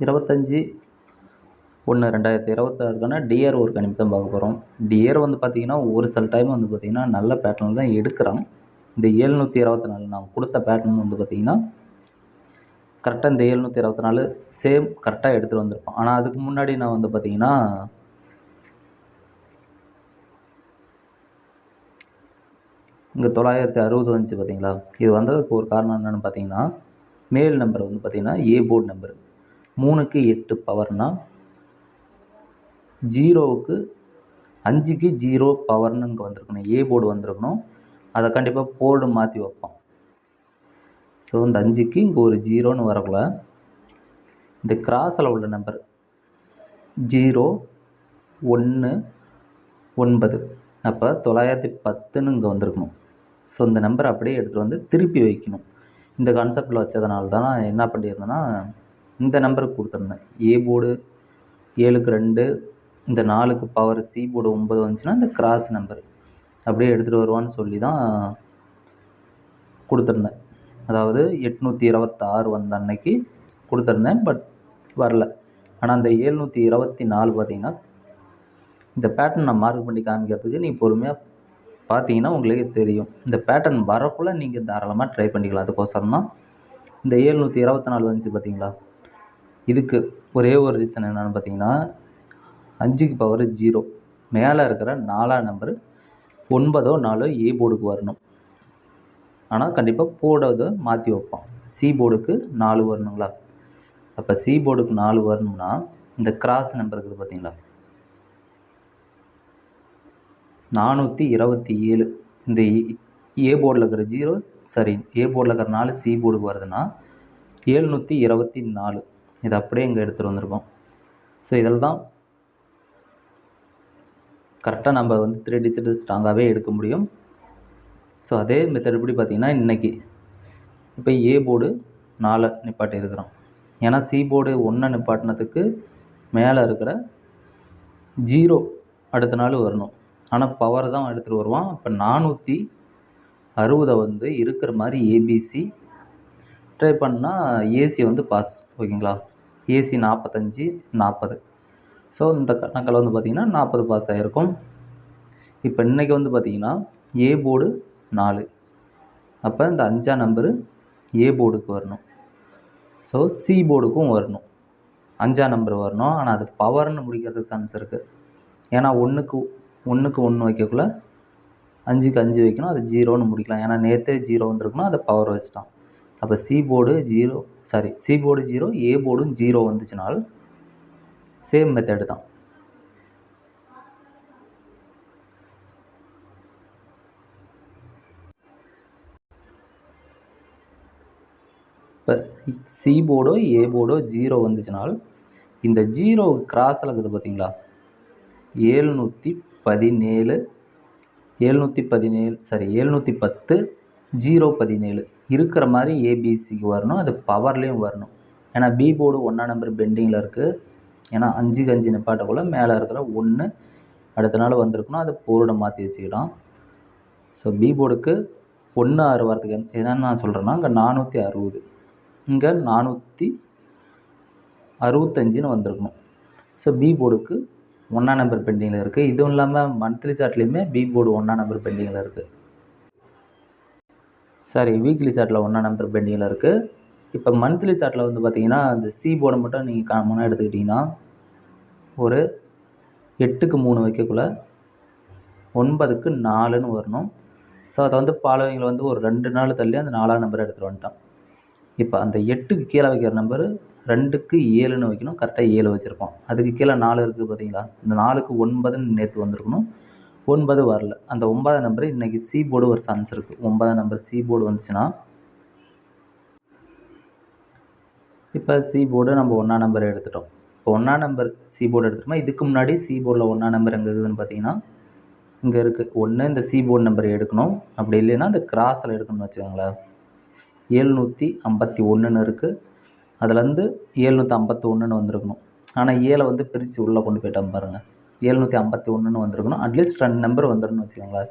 இருபத்தஞ்சி ஒன்று ரெண்டாயிரத்தி இருபத்தாறுக்கான டிஆர் ஒரு கணிப்பு தான் பார்க்க போகிறோம் டிஆர் வந்து பார்த்திங்கன்னா ஒரு சில டைம் வந்து பார்த்திங்கன்னா நல்ல பேட்டர்ன் தான் எடுக்கிறான். இந்த ஏழ்நூற்றி இருபத்தி நாலு நான் கொடுத்த பேட்டர்ன் வந்து பார்த்திங்கன்னா கரெக்டாக இந்த ஏழ்நூற்றி இருபத்தி நாலு சேம் கரெக்டாக எடுத்துகிட்டு வந்திருப்போம் ஆனால் அதுக்கு முன்னாடி நான் வந்து பார்த்திங்கன்னா இங்கே தொள்ளாயிரத்தி அறுபது வந்துச்சு பார்த்தீங்களா இது வந்ததுக்கு ஒரு காரணம் என்னென்னு பார்த்தீங்கன்னா மேல் நம்பர் வந்து பார்த்திங்கன்னா ஏ போர்டு நம்பர் மூணுக்கு எட்டு பவர்னால் ஜீரோவுக்கு அஞ்சுக்கு ஜீரோ பவர்னு இங்கே வந்திருக்கணும். ஏ போர்டு வந்திருக்கணும். அதை கண்டிப்பாக போர்டு மாற்றி வைப்போம். ஸோ இந்த அஞ்சுக்கு இங்கே ஒரு ஜீரோன்னு வரக்குள்ள இந்த கிராஸில் உள்ள நம்பர் ஜீரோ ஒன்று ஒன்பது. அப்போ தொள்ளாயிரத்தி பத்துன்னு இங்கே வந்திருக்கணும். ஸோ இந்த நம்பரை அப்படியே எடுத்துகிட்டு வந்து திருப்பி வைக்கணும். இந்த கான்செப்டில் வச்சதுனால தான் நான் என்ன பண்ணியிருந்தேன்னா இந்த நம்பருக்கு கொடுத்துருந்தேன். ஏ போர்டு ஏழுக்கு ரெண்டு இந்த நாலுக்கு பவர் சி போர்டு ஒம்பது வந்துச்சுன்னா இந்த கிராஸ் நம்பர் அப்படியே எடுத்துகிட்டு வருவான்னு சொல்லி தான் கொடுத்துருந்தேன். அதாவது எட்நூற்றி இருபத்தாறு வந்த அன்னைக்கு கொடுத்துருந்தேன் பட் வரல. ஆனால் அந்த ஏழ்நூற்றி இருபத்தி நாலு பார்த்தீங்கன்னா இந்த பேட்டர்ன் நான் மார்க் பண்ணி காமிக்கிறதுக்கு நீ பொறுமையாக பார்த்தீங்கன்னா உங்களுக்கே தெரியும். இந்த பேட்டர்ன் வரக்குள்ளே நீங்கள் தாராளமாக ட்ரை பண்ணிக்கலாம். அதுக்கோசரம் தான் இந்த ஏழ்நூற்றி இருபத்தி நாலு வந்துச்சு பார்த்தீங்களா? இதுக்கு ஒரே ஒரு ரீசன் என்னென்னு பார்த்தீங்கன்னா அஞ்சுக்கு பவர் ஜீரோ மேலே இருக்கிற நாலாம் நம்பர் ஒன்பதோ நாலோ ஏ போர்டுக்கு வரணும். ஆனால் கண்டிப்பாக போர்டை மாற்றி வைப்பான் சி போர்டுக்கு நாலு வரணுங்களா? அப்போ சி போர்டுக்கு நாலு வரணும்னா இந்த கிராஸ் நம்பர் இருக்குது பார்த்தீங்களா? நானூற்றி இருபத்தி ஏழு. இந்த ஏ போர்டில் இருக்கிற ஜீரோ சரி ஏ போர்டில் இருக்கிற நாலு சி போர்டுக்கு வருதுன்னா ஏழ்நூற்றி இருபத்தி நாலு. இதை அப்படியே இங்கே எடுத்துகிட்டு வந்திருக்கோம். ஸோ இதில் தான் கரெக்டாக நம்ம வந்து த்ரீ டிஜிட் ஸ்ட்ராங்காகவே எடுக்க முடியும். ஸோ அதே மெத்தட் எப்படி பார்த்திங்கன்னா இன்றைக்கி இப்போ ஏ போர்டு நாலை நிப்பாட்டி இருக்கிறோம். ஏன்னா சி போர்டு ஒன்றை நிப்பாட்டினதுக்கு மேலே இருக்கிற ஜீரோ அடுத்த நாள் வரணும். ஆனால் பவர் தான் எடுத்துகிட்டு வருவான். இப்போ நானூற்றி அறுபதை வந்து இருக்கிற மாதிரி ஏபிசி ட்ரை பண்ணால் ஏசி வந்து பாஸ் ஓகேங்களா ஏசி நாற்பத்தஞ்சி நாற்பது. ஸோ இந்த கணக்கில் வந்து பார்த்திங்கன்னா நாற்பது பாஸ் ஆகிருக்கும் இப்போ இன்றைக்கி வந்து பார்த்திங்கன்னா ஏ போர்டு நாலு. அப்போ இந்த அஞ்சாம் நம்பரு ஏ போர்டுக்கு வரணும். ஸோ சி போர்டுக்கும் வரணும். அஞ்சாம் நம்பர் வரணும். ஆனால் அது பவர்னு முடிக்கிறதுக்கு சான்ஸ் இருக்குது ஏன்னா ஒன்றுக்கு ஒன்றுக்கு ஒன்று வைக்கக்குள்ள அஞ்சுக்கு அஞ்சு வைக்கணும். அது ஜீரோன்னு முடிக்கலாம். ஏன்னா நேற்றே ஜீரோ வந்திருக்கணும் அதை பவர் வச்சுட்டான். அப்போ C board zero sorry C board zero A போர்டும் zero வந்துச்சுனால் சேம் மெத்தடு தான். இப்போ சி போர்டோ ஏ போர்டோ ஜீரோ வந்துச்சுனால் இந்த ஜீரோ கிராஸில் இருக்குது பார்த்தீங்களா ஏழ்நூற்றி பதினேழு ஏழ்நூற்றி பதினேழு சாரி ஏழ்நூற்றி பத்து ஜீரோ பதினேழு. இருக்கிற மாதிரி ஏபிசிக்கு வரணும் அது பவர்லேயும் வரணும். ஏன்னா பி போர்டு ஒன்றா நம்பர் பெண்டிங்கில் இருக்குது ஏன்னா அஞ்சுக்கு அஞ்சு நிப்பாட்டக்குள்ளே மேலே இருக்கிற ஒன்று அடுத்த நாள் வந்திருக்கணும் அதை போர்டை மாற்றி வச்சுக்கிட்டோம் ஸோ பி போர்டுக்கு ஒன்று ஆறு வரத்துக்கு என்னென்னு நான் சொல்கிறேன்னா இங்கே நானூற்றி அறுபது. இங்கே நானூற்றி அறுபத்தஞ்சுன்னு வந்திருக்கணும். ஸோ பி போர்டுக்கு ஒன்றா நம்பர் பெண்டிங்கில் இருக்குது இதுவும் இல்லாமல் மந்த்லி சார்ட்லேயுமே பி போர்டு ஒன்றா நம்பர் பெண்டிங்கில் இருக்குது சாரி வீக்லி சார்ட்டில் ஒன்றா நம்பர் பெண்டிங்கில் இருக்குது இப்போ மந்த்லி சார்ட்டில் வந்து பார்த்தீங்கன்னா அந்த சி போர்டை மட்டும் நீங்கள் காமனாக எடுத்துக்கிட்டிங்கன்னா ஒரு எட்டுக்கு மூணு வைக்கக்குள்ள ஒன்பதுக்கு நாலுன்னு வரணும். ஸோ அதை வந்து பாலவங்களை வந்து ஒரு ரெண்டு நாள் தள்ளி அந்த நாலாம் நம்பரை எடுத்துகிட்டு வந்துட்டான் இப்போ அந்த எட்டுக்கு கீழே வைக்கிற நம்பரு ரெண்டுக்கு ஏழுன்னு வைக்கணும். கரெக்டாக ஏழு வச்சுருப்போம். அதுக்கு கீழே நாலு இருக்குது பார்த்தீங்களா இந்த நாலுக்கு ஒன்பதுன்னு நேற்று வந்திருக்கணும். ஒன்பது வரல. அந்த ஒன்பதாம் நம்பர் இன்றைக்கி சி போர்டு ஒரு சான்ஸ் இருக்குது ஒன்பதாம் நம்பர் சி போர்டு வந்துச்சுன்னா இப்போ சி போர்டு நம்ம ஒன்றா நம்பர் எடுத்துட்டோம். இப்போ ஒன்றா நம்பர் சி போர்டு எடுத்துட்டோமா இதுக்கு முன்னாடி சி போர்டில் ஒன்றா நம்பர் எங்கே இருக்குதுன்னு பார்த்தீங்கன்னா இங்கே இருக்குது ஒன்று இந்த சி போர்டு நம்பர் எடுக்கணும். அப்படி இல்லைன்னா இந்த கிராஸில் எடுக்கணும்னு வச்சுக்கோங்களேன். ஏழ்நூற்றி ஐம்பத்தி ஒன்றுன்னு இருக்குது அதுலேருந்து ஏழ்நூற்றி ஐம்பத்தி ஒன்றுன்னு வந்திருக்கணும். ஆனால் ஏழை வந்து பிரித்து உள்ளே கொண்டு போயிட்டோம் பாருங்கள் ஏழ்நூற்றி ஐம்பத்தி ஒன்றுன்னு வந்திருக்கணும். அட்லீஸ்ட் ரெண்டு நம்பர் வந்துடணும்னு வச்சுக்கோங்களேன்.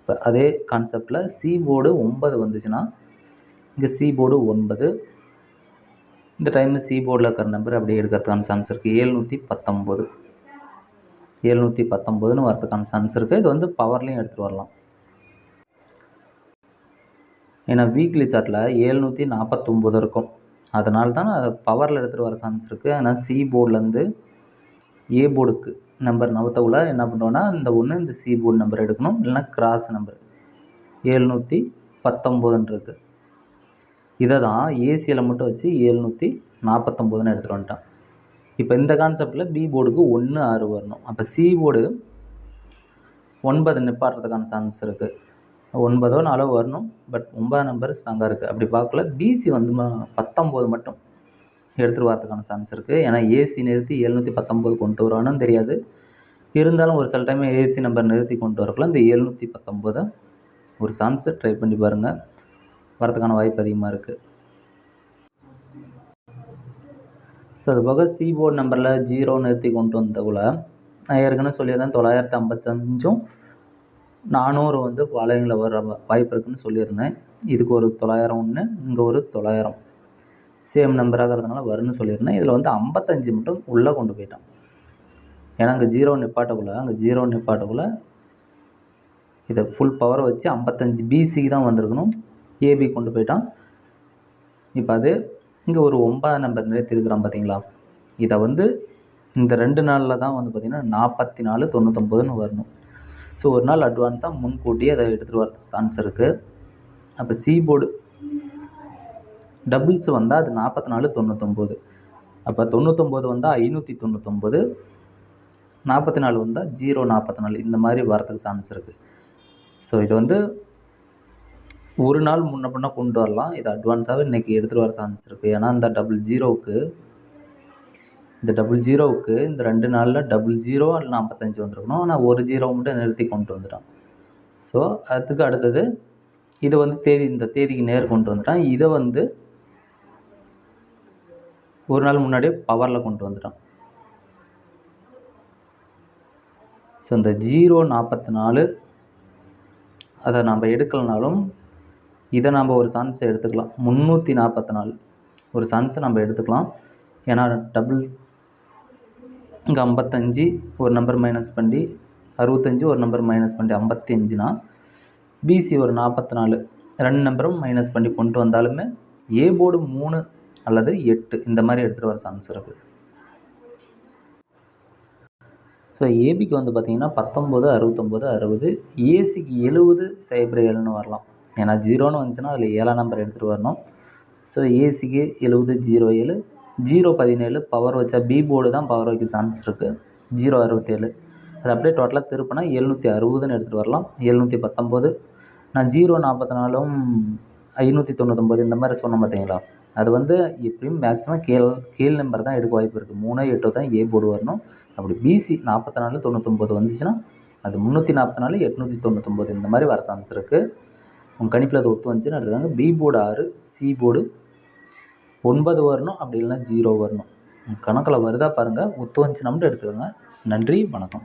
இப்போ அதே கான்செப்டில் சி போர்டு ஒன்பது வந்துச்சுன்னா இங்கே சி போர்டு ஒன்பது. இந்த டைமில் சி போர்டில் இருக்கிற நம்பர் அப்படியே எடுக்கிறதுக்கான சான்ஸ் இருக்குது ஏழ்நூற்றி பத்தொம்போது ஏழ்நூற்றி பத்தொம்போதுன்னு வரதுக்கான சான்ஸ் இருக்குது இது வந்து பவர்லேயும் எடுத்துகிட்டு வரலாம். ஏன்னா வீக்லி சார்ட்டில் ஏழ்நூற்றி நாற்பத்தொம்போது இருக்கும். அதனால தான் அதை பவரில் எடுத்துகிட்டு வர சான்ஸ் இருக்குது ஆனால் சி போர்ட்லேருந்து ஏ போர்டுக்கு நம்பர் நவத்தவுல என்ன பண்ணுறோன்னா இந்த ஒன்று இந்த சி போர்டு நம்பர் எடுக்கணும். இல்லைன்னா கிராஸ் நம்பர் ஏழ்நூற்றி பத்தொம்போதுன்னு இருக்குது இதை தான் ஏசியில் மட்டும் வச்சு ஏழ்நூற்றி நாற்பத்தொம்போதுன்னு எடுத்துகிட்டு வந்துட்டான். இப்போ இந்த கான்செப்டில் பி போர்டுக்கு ஒன்று ஆறு வரணும். அப்போ சி போர்டு ஒன்பது நிப்பாடுறதுக்கான சான்ஸ் இருக்குது ஒன்பதோ நாலோ வரணும். பட் ஒன்பது நம்பர் ஸ்ட்ராங்காக இருக்குது அப்படி பார்க்கல பிசி வந்து பத்தொம்போது மட்டும். எடுத்துகிட்டு வரதுக்கான சான்ஸ் இருக்குது ஏன்னா ஏசி நிறுத்தி எழுநூற்றி பத்தொம்போது கொண்டு வருவானு தெரியாது. இருந்தாலும் ஒரு சில டைம் ஏசி நம்பர் நிறுத்தி கொண்டு வரக்குள்ள இந்த எழுநூற்றி பத்தொம்போதை ஒரு சான்ஸை ட்ரை பண்ணி பாருங்கள் வரதுக்கான வாய்ப்பு அதிகமாக இருக்குது ஸோ அது போக சி போர்டு நம்பரில் ஜீரோ நிறுத்தி கொண்டு வந்தக்குள்ள நான் ஏற்கனவே சொல்லியிருந்தேன் தொள்ளாயிரத்து ஐம்பத்தஞ்சும் நானூறு வந்து பாளையங்களில் வர வாய்ப்பு இருக்குன்னு சொல்லியிருந்தேன். இதுக்கு ஒரு தொள்ளாயிரம் ஒன்று இங்கே ஒரு தொள்ளாயிரம். சேம் நம்பராகிறதுனால வரும்னு சொல்லியிருந்தேன். இதில் வந்து ஐம்பத்தஞ்சு மட்டும் உள்ளே கொண்டு போயிட்டான். ஏன்னா அங்கே ஜீரோ நிப்பாட்டக்குள்ளே அங்கே ஜீரோ நிப்பாட்டக்குள்ளே இதை ஃபுல் பவரை வச்சு ஐம்பத்தஞ்சு பிசிக்கு தான் வந்திருக்கணும். ஏபி கொண்டு போயிட்டான். இப்போ அது இங்கே ஒரு ஒன்பதாம் நம்பர் நிறுத்திருக்கிறான் பார்த்தீங்களா இதை வந்து இந்த ரெண்டு நாளில் தான் வந்து பார்த்திங்கன்னா நாற்பத்தி நாலு தொண்ணூத்தொம்பதுன்னு வரணும். ஸோ ஒரு நாள் அட்வான்ஸாக முன்கூட்டியே அதை எடுத்துகிட்டு வர சான்ஸ் இருக்குது அப்போ சி போர்டு டபுள்ஸ் வந்தால் அது நாற்பத்தி நாலு தொண்ணூத்தொம்பது. அப்போ தொண்ணூத்தொம்பது வந்தால் ஐநூற்றி தொண்ணூத்தொம்பது நாற்பத்தி நாலு வந்தால் ஜீரோ நாற்பத்தி நாலு இந்த மாதிரி வரதுக்கு சான்ஸ் இருக்குது ஸோ இது வந்து ஒரு நாள் முன்ன பின்ன கொண்டு வரலாம். இது அட்வான்ஸாகவே இன்றைக்கி எடுத்துகிட்டு வர சான்ஸ் இருக்குது ஏன்னா இந்த டபுள் ஜீரோவுக்கு இந்த டபுள் ஜீரோவுக்கு இந்த ரெண்டு நாளில் டபுள் ஜீரோ அல்ல நாற்பத்தஞ்சு வந்துருக்கணும். ஆனால் ஒரு ஜீரோ மட்டும் நிறுத்தி கொண்டு வந்துட்டான். ஸோ அதுக்கு அடுத்தது இதை வந்து தேதி இந்த தேதிக்கு நேர் கொண்டு வந்துட்டான். இதை வந்து ஒரு நாள் முன்னாடியே பவரில் கொண்டு வந்துட்டான். ஸோ இந்த ஜீரோ நாற்பத்தி நாலு அதை நம்ம எடுக்கலனாலும் இதை நம்ம ஒரு சான்ஸை எடுத்துக்கலாம். முந்நூற்றி நாற்பத்தி நாலு. ஒரு சான்ஸை நம்ம எடுத்துக்கலாம். ஏன்னா டபுள் இங்கே ஐம்பத்தஞ்சு ஒரு நம்பர் மைனஸ் பண்ணி அறுபத்தஞ்சி ஒரு நம்பர் மைனஸ் பண்ணி ஐம்பத்தி அஞ்சுனா பிசி ஒரு நாற்பத்தி நாலு. ரெண்டு நம்பரும் மைனஸ் பண்ணி கொண்டு வந்தாலுமே ஏ போர்டு மூணு அல்லது எட்டு. இந்த மாதிரி எடுத்துகிட்டு வர சான்ஸ் இருக்குது ஸோ ஏபிக்கு வந்து பார்த்திங்கன்னா பத்தொம்போது அறுபத்தொம்போது அறுபது ஏசிக்கு எழுபது சைபர் ஏழுன்னு வரலாம். ஏன்னா ஜீரோன்னு வந்துச்சுன்னா அதில் ஏழாம் நம்பர் எடுத்துகிட்டு வரணும். ஸோ ஏசிக்கு எழுபது ஜீரோ ஏழு. ஜீரோ பதினேழு பவர் வச்சா பி போர்டு தான் பவர் வைக்க சான்ஸ் இருக்குது ஜீரோ அறுபத்தேழு. அது அப்படியே டோட்டலாக திருப்பினா எழுநூற்றி அறுபதுன்னு எடுத்துகிட்டு வரலாம். எழுநூற்றி பத்தொம்போது நான் ஜீரோ நாற்பத்தி நாலும் ஐநூற்றி தொண்ணூத்தொம்பது இந்த மாதிரி சொன்னோம் பார்த்தீங்களா அது வந்து எப்படியும் மேக்ஸிமம் கீழ் கீழ் நம்பர் தான் எடுக்க வாய்ப்பு இருக்குது மூணோ எட்டோ தான் ஏ போர்டு வரணும். அப்படி பிசி நாற்பத்தி நாலு தொண்ணூத்தொம்பது வந்துச்சுன்னா அது முந்நூற்றி நாற்பத்தி நாலு எட்நூற்றி தொண்ணூத்தொம்பது இந்த மாதிரி வர சான்ஸ் இருக்குது உங்கள் கணிப்பில் அது ஒத்து வந்துச்சுன்னு எடுத்துக்காங்க. பி போர்டு ஆறு சி போர்டு ஒன்பது வரணும். அப்படி இல்லைன்னா ஜீரோ வரணும். கணக்கில் வருதா பாருங்கள் ஒத்து வந்துச்சுன்னா மட்டும் எடுத்துக்கோங்க. நன்றி வணக்கம்.